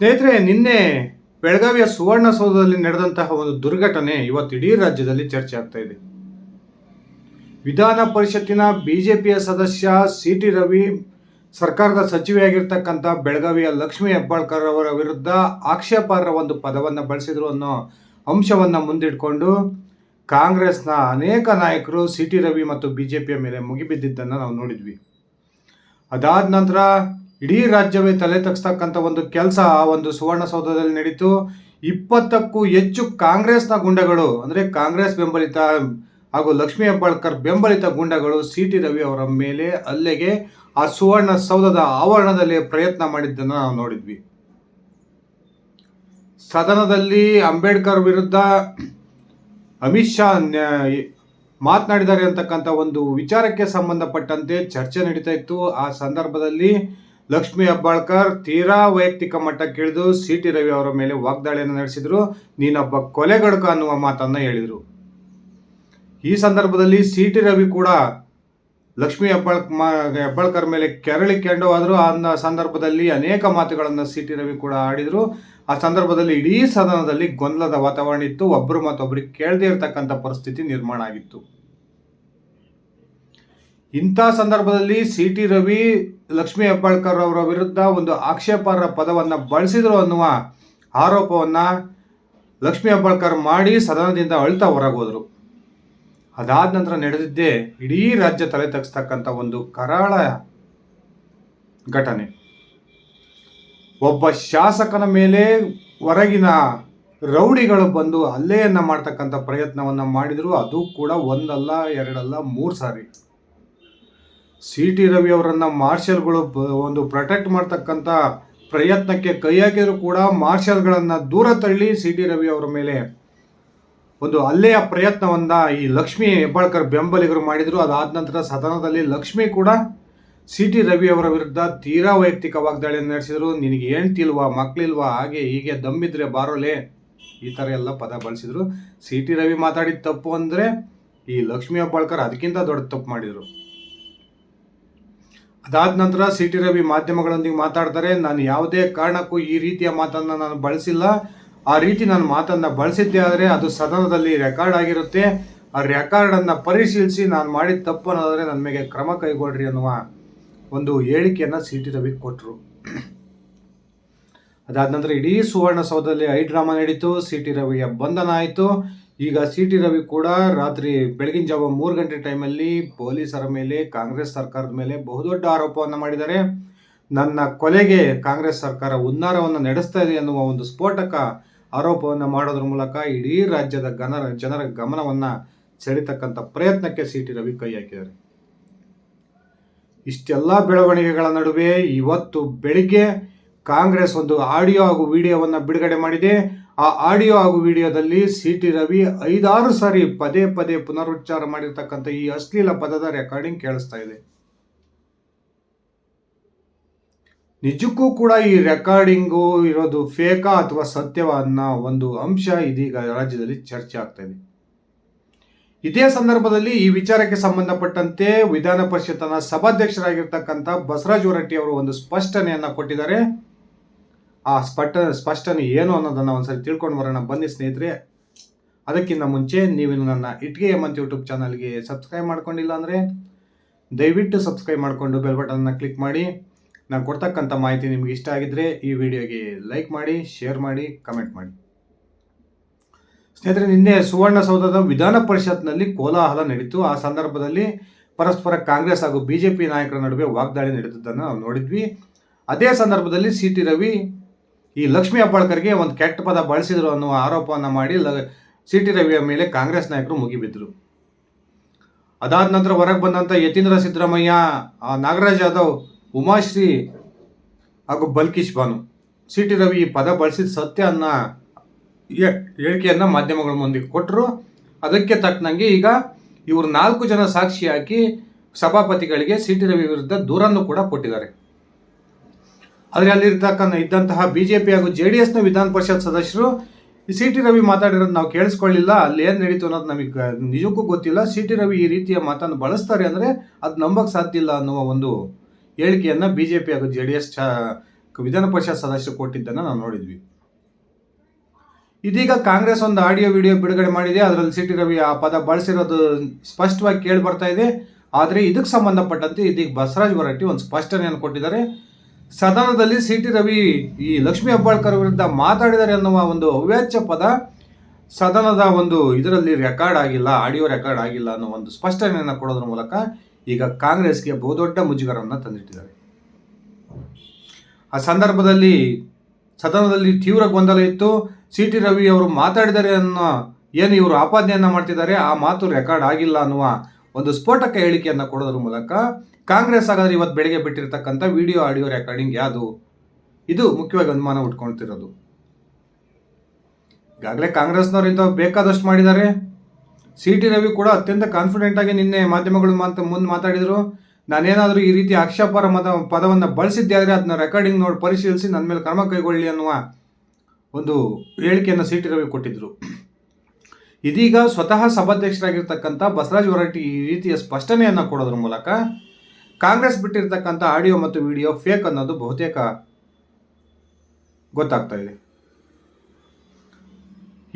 ಸ್ನೇಹಿತರೆ, ನಿನ್ನೆ ಬೆಳಗಾವಿಯ ಸುವರ್ಣಸೌಧದಲ್ಲಿ ನಡೆದಂತಹ ಒಂದು ದುರ್ಘಟನೆ ಇವತ್ತು ಇಡೀ ರಾಜ್ಯದಲ್ಲಿ ಚರ್ಚೆ ಆಗ್ತಾ ಇದೆ. ವಿಧಾನ ಪರಿಷತ್ತಿನ ಬಿಜೆಪಿಯ ಸದಸ್ಯ ಸಿ ಟಿ ರವಿ, ಸರ್ಕಾರದ ಸಚಿವೆಯಾಗಿರ್ತಕ್ಕಂಥ ಬೆಳಗಾವಿಯ ಲಕ್ಷ್ಮೀ ಹೆಬ್ಬಾಳ್ಕರ್ ಅವರ ವಿರುದ್ಧ ಆಕ್ಷೇಪಾರ್ಹ ಒಂದು ಪದವನ್ನು ಬಳಸಿದ್ರು ಅನ್ನೋ ಅಂಶವನ್ನು ಮುಂದಿಟ್ಕೊಂಡು ಕಾಂಗ್ರೆಸ್ನ ಅನೇಕ ನಾಯಕರು ಸಿ ಟಿ ರವಿ ಮತ್ತು ಬಿಜೆಪಿಯ ಮೇಲೆ ಮುಗಿಬಿದ್ದಿದ್ದನ್ನು ನಾವು ನೋಡಿದ್ವಿ. ಅದಾದ ನಂತರ ಇಡೀ ರಾಜ್ಯವೇ ತಲೆ ತಗ್ಸ್ತಕ್ಕಂಥ ಒಂದು ಕೆಲಸ ಆ ಒಂದು ಸುವರ್ಣಸೌಧದಲ್ಲಿ ನಡೀತು. ಇಪ್ಪತ್ತಕ್ಕೂ ಹೆಚ್ಚು ಕಾಂಗ್ರೆಸ್ನ ಗುಂಡಗಳು, ಅಂದರೆ ಕಾಂಗ್ರೆಸ್ ಬೆಂಬಲಿತ ಹಾಗೂ ಲಕ್ಷ್ಮೀ ಹೆಬ್ಬಾಳ್ಕರ್ ಬೆಂಬಲಿತ ಗುಂಡಗಳು ಸಿ ಟಿ ರವಿ ಅವರ ಮೇಲೆ ಅಲ್ಲೆಗೆ ಆ ಸುವರ್ಣ ಸೌಧದ ಆವರಣದಲ್ಲಿ ಪ್ರಯತ್ನ ಮಾಡಿದ್ದನ್ನು ನಾವು ನೋಡಿದ್ವಿ. ಸದನದಲ್ಲಿ ಅಂಬೇಡ್ಕರ್ ವಿರುದ್ಧ ಅಮಿತ್ ಶಾ ಮಾತನಾಡಿದ್ದಾರೆ ಅಂತಕ್ಕಂಥ ಒಂದು ವಿಚಾರಕ್ಕೆ ಸಂಬಂಧಪಟ್ಟಂತೆ ಚರ್ಚೆ ನಡೀತಾ ಇತ್ತು. ಆ ಸಂದರ್ಭದಲ್ಲಿ ಲಕ್ಷ್ಮೀ ಹೆಬ್ಬಾಳ್ಕರ್ ತೀರಾ ವೈಯಕ್ತಿಕ ಮಟ್ಟಕ್ಕಿಳಿದು ಸಿ ಟಿ ರವಿ ಅವರ ಮೇಲೆ ವಾಗ್ದಾಳಿಯನ್ನು ನಡೆಸಿದರು. ನೀನೊಬ್ಬ ಕೊಲೆಗಡಕ ಅನ್ನುವ ಮಾತನ್ನ ಹೇಳಿದರು. ಈ ಸಂದರ್ಭದಲ್ಲಿ ಸಿ ಟಿ ರವಿ ಕೂಡ ಲಕ್ಷ್ಮಿ ಹೆಬ್ಬಾಳ್ ಹೆಬ್ಬಾಳ್ಕರ್ ಮೇಲೆ ಕೆರಳಿ ಕೆಂಡು ಆದರೂ ಆ ಸಂದರ್ಭದಲ್ಲಿ ಅನೇಕ ಮಾತುಗಳನ್ನು ಸಿ ಟಿ ರವಿ ಕೂಡ ಆಡಿದರು. ಆ ಸಂದರ್ಭದಲ್ಲಿ ಇಡೀ ಸದನದಲ್ಲಿ ಗೊಂದಲದ ವಾತಾವರಣ ಇತ್ತು. ಒಬ್ಬರು ಮತ್ತೊಬ್ಬರಿಗೆ ಕೇಳದೇ ಇರತಕ್ಕಂಥ ಪರಿಸ್ಥಿತಿ ನಿರ್ಮಾಣ ಆಗಿತ್ತು. ಇಂಥ ಸಂದರ್ಭದಲ್ಲಿ ಸಿ ಟಿ ರವಿ, ಲಕ್ಷ್ಮೀ ಹೆಬ್ಬಾಳ್ಕರ್ ಅವರ ವಿರುದ್ಧ ಒಂದು ಆಕ್ಷೇಪಾರ್ಹ ಪದವನ್ನು ಬಳಸಿದರು ಅನ್ನುವ ಆರೋಪವನ್ನು ಲಕ್ಷ್ಮೀ ಹೆಬ್ಬಾಳ್ಕರ್ ಮಾಡಿ ಸದನದಿಂದ ಅಳ್ತಾ ಹೊರಗೋದ್ರು. ಅದಾದ ನಂತರ ನಡೆದಿದ್ದೇ ಇಡೀ ರಾಜ್ಯ ತಲೆ ತಗ್ಸ್ತಕ್ಕಂಥ ಒಂದು ಕರಾಳ ಘಟನೆ. ಒಬ್ಬ ಶಾಸಕನ ಮೇಲೆ ಹೊರಗಿನ ರೌಡಿಗಳು ಬಂದು ಹಲ್ಲೆಯನ್ನು ಮಾಡ್ತಕ್ಕಂಥ ಪ್ರಯತ್ನವನ್ನು ಮಾಡಿದರು. ಅದು ಕೂಡ ಒಂದಲ್ಲ, ಎರಡಲ್ಲ, ಮೂರು ಸಾರಿ. ಸಿ ಟಿ ರವಿ ಅವರನ್ನ ಮಾರ್ಷಲ್ಗಳು ಒಂದು ಪ್ರೊಟೆಕ್ಟ್ ಮಾಡ್ತಕ್ಕಂಥ ಪ್ರಯತ್ನಕ್ಕೆ ಕೈ ಹಾಕಿದ್ರು ಕೂಡ ಮಾರ್ಷಲ್ಗಳನ್ನು ದೂರ ತಳ್ಳಿ ಸಿ ಟಿ ರವಿ ಅವರ ಮೇಲೆ ಒಂದು ಹಲ್ಲೆಯ ಪ್ರಯತ್ನವನ್ನ ಈ ಲಕ್ಷ್ಮಿ ಹೆಬ್ಬಾಳ್ಕರ್ ಬೆಂಬಲಿಗರು ಮಾಡಿದ್ರು. ಅದಾದ ನಂತರ ಸದನದಲ್ಲಿ ಲಕ್ಷ್ಮಿ ಕೂಡ ಸಿ ಟಿ ರವಿ ಅವರ ವಿರುದ್ಧ ತೀರಾ ವೈಯಕ್ತಿಕ ವಾಗ್ದಾಳಿಯನ್ನು ನಡೆಸಿದ್ರು. ನಿನಗೆ ಹೆಂಡ್ತಿಲ್ವಾ ಮಕ್ಳಿಲ್ವಾ, ಹಾಗೆ ಹೀಗೆ ದಮ್ಮಿದ್ರೆ ಬಾರೋಲೆ, ಈ ಥರ ಎಲ್ಲ ಪದ ಬಳಸಿದ್ರು. ಸಿ ಟಿ ರವಿ ಮಾತಾಡಿದ ತಪ್ಪು ಅಂದರೆ ಈ ಲಕ್ಷ್ಮಿ ಹೆಬ್ಬಾಳ್ಕರ್ ಅದಕ್ಕಿಂತ ದೊಡ್ಡ ತಪ್ಪು ಮಾಡಿದರು. ಅದಾದ ನಂತರ ಸಿ ಟಿ ರವಿ ಮಾಧ್ಯಮಗಳೊಂದಿಗೆ ಮಾತಾಡ್ತಾರೆ. ನಾನು ಯಾವುದೇ ಕಾರಣಕ್ಕೂ ಈ ರೀತಿಯ ಮಾತನ್ನು ನಾನು ಬಳಸಿಲ್ಲ. ಆ ರೀತಿ ನಾನು ಮಾತನ್ನು ಬಳಸಿದ್ದೆ ಆದರೆ ಅದು ಸದನದಲ್ಲಿ ರೆಕಾರ್ಡ್ ಆಗಿರುತ್ತೆ. ಆ ರೆಕಾರ್ಡನ್ನು ಪರಿಶೀಲಿಸಿ ನಾನು ಮಾಡಿದ ತಪ್ಪು ಅನ್ನೋದಾದರೆ ನನ್ನ ಕ್ರಮ ಕೈಗೊಳ್ರಿ ಅನ್ನುವ ಒಂದು ಹೇಳಿಕೆಯನ್ನು ಸಿ ಟಿ ರವಿ ಕೊಟ್ಟರು ಅದಾದ ನಂತರ ಇಡೀ ಸುವರ್ಣಸೌಧದಲ್ಲಿ ಐ ಡ್ರಾಮಾ ನಡೀತು. ಸಿ ಟಿ ರವಿಯ ಬಂಧನ ಆಯಿತು. ಈಗ ಸಿ ಟಿ ರವಿ ಕೂಡ ರಾತ್ರಿ ಬೆಳಗಿನ ಜಾವ ಮೂರು ಗಂಟೆ ಟೈಮಲ್ಲಿ ಪೊಲೀಸರ ಮೇಲೆ, ಕಾಂಗ್ರೆಸ್ ಸರ್ಕಾರದ ಮೇಲೆ ಬಹುದೊಡ್ಡ ಆರೋಪವನ್ನು ಮಾಡಿದ್ದಾರೆ. ನನ್ನ ಕೊಲೆಗೆ ಕಾಂಗ್ರೆಸ್ ಸರ್ಕಾರ ಉನ್ನಾರವನ್ನು ನಡೆಸ್ತಾ ಇದೆ ಎನ್ನುವ ಒಂದು ಸ್ಫೋಟಕ ಆರೋಪವನ್ನು ಮಾಡೋದ್ರ ಮೂಲಕ ಇಡೀ ರಾಜ್ಯದ ಗನ ಜನರ ಗಮನವನ್ನು ಸೆಳೀತಕ್ಕಂಥ ಪ್ರಯತ್ನಕ್ಕೆ ಸಿ ಟಿ ರವಿ ಕೈ ಹಾಕಿದ್ದಾರೆ. ಇಷ್ಟೆಲ್ಲ ಬೆಳವಣಿಗೆಗಳ ನಡುವೆ ಇವತ್ತು ಬೆಳಿಗ್ಗೆ ಕಾಂಗ್ರೆಸ್ ಒಂದು ಆಡಿಯೋ ಹಾಗೂ ವಿಡಿಯೋವನ್ನು ಬಿಡುಗಡೆ ಮಾಡಿದೆ. ಆ ಆಡಿಯೋ ಹಾಗೂ ವಿಡಿಯೋದಲ್ಲಿ ಸಿ ಟಿ ರವಿ ಐದಾರು ಸಾರಿ ಪದೇ ಪದೇ ಪುನರುಚ್ಚಾರ ಮಾಡಿರ್ತಕ್ಕಂಥ ಈ ಅಶ್ಲೀಲ ಪದದ ರೆಕಾರ್ಡಿಂಗ್ ಕೇಳಿಸ್ತಾ ಇದೆ. ನಿಜಕ್ಕೂ ಕೂಡ ಈ ರೆಕಾರ್ಡಿಂಗು ಇರೋದು ಫೇಕಾ ಅಥವಾ ಸತ್ಯವ ಅನ್ನೋ ಒಂದು ಅಂಶ ಇದೀಗ ರಾಜ್ಯದಲ್ಲಿ ಚರ್ಚೆ ಆಗ್ತಾ ಇದೆ. ಇದೇ ಸಂದರ್ಭದಲ್ಲಿ ಈ ವಿಚಾರಕ್ಕೆ ಸಂಬಂಧಪಟ್ಟಂತೆ ವಿಧಾನ ಪರಿಷತ್ತನ ಸಭಾಧ್ಯಕ್ಷರಾಗಿರ್ತಕ್ಕಂಥ ಬಸವರಾಜ ಹೊರಟ್ಟಿ ಅವರು ಒಂದು ಸ್ಪಷ್ಟನೆಯನ್ನ ಕೊಟ್ಟಿದ್ದಾರೆ. ಆ ಸ್ಪಷ್ಟ ಸ್ಪಷ್ಟನೆ ಏನು ಅನ್ನೋದನ್ನು ಒಂದ್ಸರಿ ತಿಳ್ಕೊಂಡು ಬರೋಣ. ಬನ್ನಿ ಸ್ನೇಹಿತರೆ. ಅದಕ್ಕಿಂತ ಮುಂಚೆ ನೀವು ನನ್ನ ಇಟ್ಗೆ ಎಮ್ಮಂತ್ ಯೂಟ್ಯೂಬ್ ಚಾನಲ್ಗೆ ಸಬ್ಸ್ಕ್ರೈಬ್ ಮಾಡ್ಕೊಂಡಿಲ್ಲ ಅಂದರೆ ದಯವಿಟ್ಟು ಸಬ್ಸ್ಕ್ರೈಬ್ ಮಾಡಿಕೊಂಡು ಬೆಲ್ ಬಟನ್ನ ಕ್ಲಿಕ್ ಮಾಡಿ. ನಾನು ಕೊಡ್ತಕ್ಕಂಥ ಮಾಹಿತಿ ನಿಮ್ಗೆ ಇಷ್ಟ ಆಗಿದ್ರೆ ಈ ವಿಡಿಯೋಗೆ ಲೈಕ್ ಮಾಡಿ, ಶೇರ್ ಮಾಡಿ, ಕಮೆಂಟ್ ಮಾಡಿ. ಸ್ನೇಹಿತರೆ, ನಿನ್ನೆ ಸುವರ್ಣಸೌಧದ ವಿಧಾನ ಪರಿಷತ್ನಲ್ಲಿ ಕೋಲಾಹಲ ನಡೀತು. ಆ ಸಂದರ್ಭದಲ್ಲಿ ಪರಸ್ಪರ ಕಾಂಗ್ರೆಸ್ ಹಾಗೂ ಬಿಜೆಪಿ ನಾಯಕರ ನಡುವೆ ವಾಗ್ದಾಳಿ ನಡೆದಿದ್ದನ್ನು ನಾವು ನೋಡಿದ್ವಿ. ಅದೇ ಸಂದರ್ಭದಲ್ಲಿ ಸಿ ರವಿ ಈ ಲಕ್ಷ್ಮೀ ಹೆಬ್ಬಾಳ್ಕರ್ಗೆ ಒಂದು ಕೆಟ್ಟ ಪದ ಬಳಸಿದ್ರು ಅನ್ನುವ ಆರೋಪವನ್ನು ಮಾಡಿ ಲ ಸಿ ಟಿ ರವಿಯ ಮೇಲೆ ಕಾಂಗ್ರೆಸ್ ನಾಯಕರು ಮುಗಿಬಿದ್ರು. ಅದಾದ ನಂತರ ಹೊರಗೆ ಬಂದಂಥ ಯತೀಂದ್ರ ಸಿದ್ದರಾಮಯ್ಯ ನಾಗರಾಜ್ ಯಾದವ್, ಉಮಾಶ್ರೀ ಹಾಗೂ ಬಲ್ಕಿಶ್ ಬಾನು ಸಿ ಟಿ ರವಿ ಈ ಪದ ಬಳಸಿದ ಸತ್ಯ ಅನ್ನ ಹೇಳಿಕೆಯನ್ನ ಮಾಧ್ಯಮಗಳ ಮುಂದೆ ಕೊಟ್ಟರು ಅದಕ್ಕೆ ತಕ್ಕನಂಗೆ ಈಗ ಇವರು ನಾಲ್ಕು ಜನ ಸಾಕ್ಷಿ ಹಾಕಿ ಸಭಾಪತಿಗಳಿಗೆ ಸಿ ಟಿ ರವಿ ವಿರುದ್ಧ ದೂರನ್ನು ಕೂಡ ಕೊಟ್ಟಿದ್ದಾರೆ. ಆದರೆ ಅಲ್ಲಿರ್ತಕ್ಕಂಥ ಇದ್ದಂತಹ ಬಿ ಜೆ ಪಿ ಹಾಗೂ ಜೆ ಡಿ ಎಸ್ನ ವಿಧಾನ ಪರಿಷತ್ ಸದಸ್ಯರು ಸಿ ಟಿ ರವಿ ಮಾತಾಡಿರೋದು ನಾವು ಕೇಳಿಸ್ಕೊಳ್ಳಿಲ್ಲ, ಅಲ್ಲಿ ಏನು ನಡೀತು ಅನ್ನೋದು ನಮಗೆ ನಿಜಕ್ಕೂ ಗೊತ್ತಿಲ್ಲ. ಸಿ ಟಿ ರವಿ ಈ ರೀತಿಯ ಮಾತನ್ನು ಬಳಸ್ತಾರೆ ಅಂದರೆ ಅದು ನಂಬಕ್ಕೆ ಸಾಧ್ಯ ಇಲ್ಲ ಅನ್ನುವ ಒಂದು ಹೇಳಿಕೆಯನ್ನು ಬಿ ಜೆ ಪಿ ಹಾಗೂ J D S Vidhan Parishad ಸದಸ್ಯರು ಕೊಟ್ಟಿದ್ದನ್ನು ನಾವು ನೋಡಿದ್ವಿ. ಇದೀಗ ಕಾಂಗ್ರೆಸ್ ಒಂದು ಆಡಿಯೋ, ವಿಡಿಯೋ ಬಿಡುಗಡೆ ಮಾಡಿದೆ. ಅದರಲ್ಲಿ ಸಿ ಟಿ ರವಿ ಆ ಪದ ಬಳಸಿರೋದು ಸ್ಪಷ್ಟವಾಗಿ ಕೇಳಿ ಬರ್ತಾ ಇದೆ. ಆದರೆ ಇದಕ್ಕೆ ಸಂಬಂಧಪಟ್ಟಂತೆ ಇದೀಗ ಬಸವರಾಜ್ ಹೊರಟ್ಟಿ ಒಂದು ಸ್ಪಷ್ಟನೆಯನ್ನು ಕೊಟ್ಟಿದ್ದಾರೆ. ಸದನದಲ್ಲಿ ಸಿ ಟಿ ರವಿ ಈ ಲಕ್ಷ್ಮೀ ಹೆಬ್ಬಾಳ್ಕರ್ ವಿರುದ್ಧ ಮಾತಾಡಿದ್ದಾರೆ ಅನ್ನುವ ಒಂದು ಅವ್ಯಾಚ್ಯ ಪದ ಸದನದ ಒಂದು ಇದರಲ್ಲಿ ರೆಕಾರ್ಡ್ ಆಗಿಲ್ಲ ಆಡಿಯೋ ರೆಕಾರ್ಡ್ ಆಗಿಲ್ಲ ಅನ್ನೋ ಒಂದು ಸ್ಪಷ್ಟನೆಯನ್ನು ಕೊಡೋದ್ರ ಮೂಲಕ ಈಗ ಕಾಂಗ್ರೆಸ್ಗೆ ಬಹುದೊಡ್ಡ ಮುಜುಗರವನ್ನು ತಂದಿಟ್ಟಿದ್ದಾರೆ. ಆ ಸಂದರ್ಭದಲ್ಲಿ ಸದನದಲ್ಲಿ ತೀವ್ರ ಗೊಂದಲ ಇತ್ತು. ಸಿ ಟಿ ರವಿ ಅವರು ಮಾತಾಡಿದ್ದಾರೆ ಅನ್ನೋ ಏನು ಇವರು ಆಪಾದನೆಯನ್ನು ಮಾಡ್ತಿದ್ದಾರೆ, ಆ ಮಾತು ರೆಕಾರ್ಡ್ ಆಗಿಲ್ಲ ಅನ್ನುವ ಒಂದು ಸ್ಫೋಟಕ ಹೇಳಿಕೆಯನ್ನು ಕೊಡೋದ್ರ ಮೂಲಕ ಕಾಂಗ್ರೆಸ್ ಹಾಗಾದ್ರೆ ಇವತ್ತು ಬೆಳಿಗ್ಗೆ ಬಿಟ್ಟಿರ್ತಕ್ಕಂಥ ವಿಡಿಯೋ, ಆಡಿಯೋ ರೆಕಾರ್ಡಿಂಗ್ ಯಾವುದು? ಇದು ಮುಖ್ಯವಾಗಿ ಅನುಮಾನ ಉಟ್ಕೊಳ್ತಿರೋದು ಈಗಾಗಲೇ ಕಾಂಗ್ರೆಸ್ನವರು ಇಂಥ ಬೇಕಾದಷ್ಟು ಮಾಡಿದ್ದಾರೆ. ಸಿ ಟಿ ರವಿ ಕೂಡ ಅತ್ಯಂತ ಕಾನ್ಫಿಡೆಂಟ್ ಆಗಿ ನಿನ್ನೆ ಮಾಧ್ಯಮಗಳು ಮಾತು, ಮುಂದೆ ಮಾತಾಡಿದರು. ನಾನೇನಾದರೂ ಈ ರೀತಿ ಆಕ್ಷೇಪಾರ ಮತ, ಪದವನ್ನು ಬಳಸಿದ್ದೆ ಆದರೆ ಅದನ್ನ ರೆಕಾರ್ಡಿಂಗ್ ನೋಡಿ ಪರಿಶೀಲಿಸಿ ನನ್ನ ಮೇಲೆ ಕ್ರಮ ಕೈಗೊಳ್ಳಿ ಅನ್ನುವ ಒಂದು ಹೇಳಿಕೆಯನ್ನು ಸಿ ಟಿ ರವಿ ಕೊಟ್ಟಿದ್ದರು ಇದೀಗ ಸ್ವತಃ ಸಭಾಧ್ಯಕ್ಷರಾಗಿರ್ತಕ್ಕಂಥ ಬಸವರಾಜ ಹೊರಟ್ಟಿ ಈ ರೀತಿಯ ಸ್ಪಷ್ಟನೆಯನ್ನು ಕೊಡೋದ್ರ ಮೂಲಕ ಕಾಂಗ್ರೆಸ್ ಬಿಟ್ಟಿರ್ತಕ್ಕಂಥ ಆಡಿಯೋ ಮತ್ತು ವಿಡಿಯೋ ಫೇಕ್ ಅನ್ನೋದು ಬಹುತೇಕ ಗೊತ್ತಾಗ್ತಾ ಇದೆ.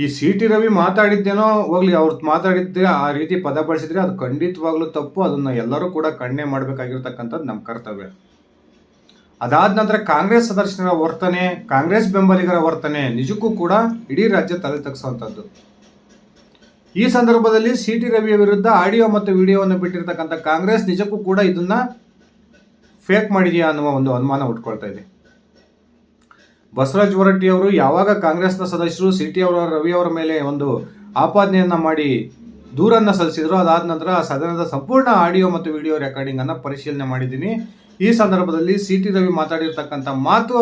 ಈ ಸಿ ಟಿ ರವಿ ಮಾತಾಡಿದ್ದೇನೋ ಹೋಗ್ಲಿ, ಅವ್ರು ಮಾತಾಡಿದ್ದೆ ಆ ರೀತಿ ಪದ ಬಳಸಿದ್ರೆ ಅದು ಖಂಡಿತವಾಗ್ಲೂ ತಪ್ಪು, ಅದನ್ನ ಎಲ್ಲರೂ ಕೂಡ ಕಣ್ಣೆ ಮಾಡಬೇಕಾಗಿರ್ತಕ್ಕಂಥದ್ದು ನಮ್ಮ ಕರ್ತವ್ಯ. ಅದಾದ ನಂತರ ಕಾಂಗ್ರೆಸ್ ಸದಸ್ಯರ ವರ್ತನೆ, ಕಾಂಗ್ರೆಸ್ ಬೆಂಬಲಿಗರ ವರ್ತನೆ ನಿಜಕ್ಕೂ ಕೂಡ ಇಡೀ ರಾಜ್ಯ ತಲೆ ತಗ್ಸುವಂಥದ್ದು ಈ ಸಂದರ್ಭದಲ್ಲಿ ಸಿ ಟಿ ರವಿಯ ವಿರುದ್ಧ ಆಡಿಯೋ ಮತ್ತು ವಿಡಿಯೋವನ್ನು ಬಿಟ್ಟಿರ್ತಕ್ಕಂಥ ಕಾಂಗ್ರೆಸ್ ನಿಜಕ್ಕೂ ಕೂಡ ಇದನ್ನ ಫೇಕ್ ಮಾಡಿದೆಯಾ ಅನ್ನುವ ಒಂದು ಅನುಮಾನ ಉಟ್ಕೊಳ್ತಾ ಇದೆ. ಬಸವರಾಜ ಹೊರಟ್ಟಿ ಅವರು ಯಾವಾಗ ಕಾಂಗ್ರೆಸ್ನ ಸದಸ್ಯರು ಸಿ ಟಿ ಅವರ, ರವಿ ಅವರ ಮೇಲೆ ಒಂದು ಆಪಾದನೆಯನ್ನ ಮಾಡಿ ದೂರನ್ನ ಸಲ್ಲಿಸಿದ್ರು ಅದಾದ ನಂತರ ಸದನದ ಸಂಪೂರ್ಣ ಆಡಿಯೋ ಮತ್ತು ವಿಡಿಯೋ ರೆಕಾರ್ಡಿಂಗ್ ಅನ್ನ ಪರಿಶೀಲನೆ ಮಾಡಿದ್ದೀನಿ. ಈ ಸಂದರ್ಭದಲ್ಲಿ ಸಿ ಟಿ ರವಿ ಮಾತಾಡಿರ್ತಕ್ಕಂಥ ಮಾತು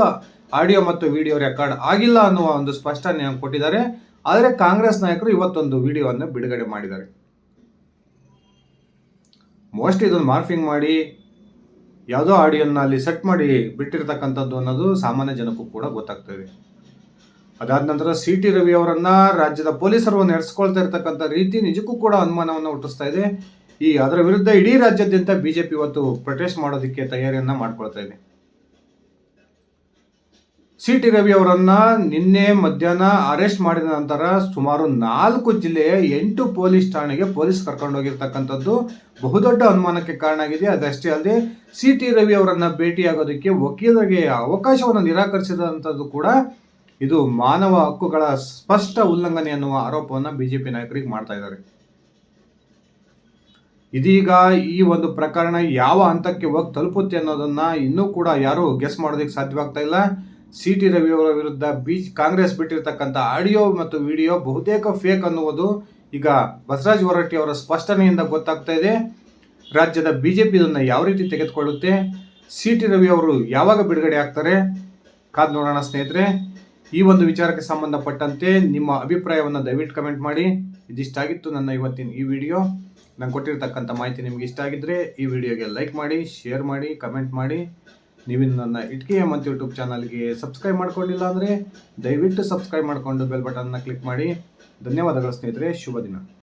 ಆಡಿಯೋ ಮತ್ತು ವಿಡಿಯೋ ರೆಕಾರ್ಡ್ ಆಗಿಲ್ಲ ಅನ್ನುವ ಒಂದು ಸ್ಪಷ್ಟನೆ ಕೊಟ್ಟಿದ್ದಾರೆ. ಆದರೆ ಕಾಂಗ್ರೆಸ್ ನಾಯಕರು ಇವತ್ತೊಂದು ವಿಡಿಯೋವನ್ನು ಬಿಡುಗಡೆ ಮಾಡಿದ್ದಾರೆ. ಮೋಸ್ಟ್ಲಿ ಇದೊಂದು ಮಾರ್ಫಿಂಗ್ ಮಾಡಿ, ಯಾವುದೋ ಆಡಿಯೋನ ಅಲ್ಲಿ ಸೆಟ್ ಮಾಡಿ ಬಿಟ್ಟಿರ್ತಕ್ಕಂಥದ್ದು ಅನ್ನೋದು ಸಾಮಾನ್ಯ ಜನಕ್ಕೂ ಕೂಡ ಗೊತ್ತಾಗ್ತಾ ಇದೆ. ಅದಾದ ನಂತರ ಸಿ ಟಿ ರವಿ ಅವರನ್ನ ರಾಜ್ಯದ ಪೊಲೀಸರು ನಡೆಸ್ಕೊಳ್ತಾ ಇರ್ತಕ್ಕಂಥ ರೀತಿ ನಿಜಕ್ಕೂ ಕೂಡ ಅನುಮಾನವನ್ನು ಹುಟ್ಟಿಸ್ತಾ ಇದೆ. ಈ ಅದರ ವಿರುದ್ಧ ಇಡೀ ರಾಜ್ಯಾದ್ಯಂತ ಬಿಜೆಪಿ ಇವತ್ತು ಪ್ರೊಟೆಸ್ಟ್ ಮಾಡೋದಕ್ಕೆ ತಯಾರಿಯನ್ನ ಮಾಡ್ಕೊಳ್ತಾ ಇದೆ. ಸಿ ಟಿ ರವಿ ಅವರನ್ನ ನಿನ್ನೆ ಮಧ್ಯಾಹ್ನ ಅರೆಸ್ಟ್ ಮಾಡಿದ ನಂತರ ಸುಮಾರು ನಾಲ್ಕು ಜಿಲ್ಲೆಯ ಎಂಟು ಪೊಲೀಸ್ ಠಾಣೆಗೆ ಪೊಲೀಸ್ ಕರ್ಕೊಂಡೋಗಿರ್ತಕ್ಕಂಥದ್ದು ಬಹುದೊಡ್ಡ ಅನುಮಾನಕ್ಕೆ ಕಾರಣ ಆಗಿದೆ. ಅದಷ್ಟೇ ಅಲ್ಲದೆ ಸಿ ಟಿ ರವಿ ಅವರನ್ನ ಭೇಟಿಯಾಗೋದಕ್ಕೆ ವಕೀಲರಿಗೆ ಅವಕಾಶವನ್ನು ನಿರಾಕರಿಸಿದಂಥದ್ದು ಕೂಡ ಇದು ಮಾನವ ಹಕ್ಕುಗಳ ಸ್ಪಷ್ಟ ಉಲ್ಲಂಘನೆ ಅನ್ನುವ ಆರೋಪವನ್ನು ಬಿಜೆಪಿ ನಾಯಕರಿಗೆ ಮಾಡ್ತಾ ಇದ್ದಾರೆ. ಇದೀಗ ಈ ಒಂದು ಪ್ರಕರಣ ಯಾವ ಹಂತಕ್ಕೆ ಹೋಗಿ ತಲುಪುತ್ತೆ ಅನ್ನೋದನ್ನ ಇನ್ನೂ ಕೂಡ ಯಾರು ಗೆಸ್ ಮಾಡೋದಕ್ಕೆ ಸಾಧ್ಯವಾಗ್ತಾ ಇಲ್ಲ. ಸಿ ಟಿ ರವಿ ಅವರ ವಿರುದ್ಧ ಬಿ ಕಾಂಗ್ರೆಸ್ ಬಿಟ್ಟಿರ್ತಕ್ಕಂಥ ಆಡಿಯೋ ಮತ್ತು ವಿಡಿಯೋ ಬಹುತೇಕ ಫೇಕ್ ಅನ್ನುವುದು ಈಗ ಬಸವರಾಜ ಹೊರಟ್ಟಿ ಅವರ ಸ್ಪಷ್ಟನೆಯಿಂದ ಗೊತ್ತಾಗ್ತಾ ಇದೆ. ರಾಜ್ಯದ ಬಿಜೆಪಿ ಇದನ್ನು ಯಾವ ರೀತಿ ತೆಗೆದುಕೊಳ್ಳುತ್ತೆ? ಸಿ ಟಿ ರವಿ ಅವರು ಯಾವಾಗ ಬಿಡುಗಡೆ ಆಗ್ತಾರೆ? ಕಾದ್ ನೋಡೋಣ ಸ್ನೇಹಿತರೆ. ಈ ಒಂದು ವಿಚಾರಕ್ಕೆ ಸಂಬಂಧಪಟ್ಟಂತೆ ನಿಮ್ಮ ಅಭಿಪ್ರಾಯವನ್ನು ದಯವಿಟ್ಟು ಕಮೆಂಟ್ ಮಾಡಿ. ಇದಿಷ್ಟಾಗಿತ್ತು ನನ್ನ ಇವತ್ತಿನ ಈ ವಿಡಿಯೋ. ನಾನು ಕೊಟ್ಟಿರ್ತಕ್ಕಂಥ ಮಾಹಿತಿ ನಿಮಗೆ ಇಷ್ಟ ಆಗಿದ್ದರೆ ಈ ವಿಡಿಯೋಗೆ ಲೈಕ್ ಮಾಡಿ, ಶೇರ್ ಮಾಡಿ, ಕಮೆಂಟ್ ಮಾಡಿ. ನೀವಿನ್ನು ನನ್ನ ಇಟ್ಕೆ ಹೇಮಂತ್ ಯೂಟ್ಯೂಬ್ ಚಾನಲ್ಗೆ ಸಬ್ಸ್ಕ್ರೈಬ್ ಮಾಡ್ಕೊಂಡಿಲ್ಲ ಅಂದರೆ ದಯವಿಟ್ಟು ಸಬ್ಸ್ಕ್ರೈಬ್ ಮಾಡಿಕೊಂಡು ಬೆಲ್ ಬಟನ್ನ ಕ್ಲಿಕ್ ಮಾಡಿ. ಧನ್ಯವಾದಗಳು ಸ್ನೇಹಿತರೆ, ಶುಭ ದಿನ.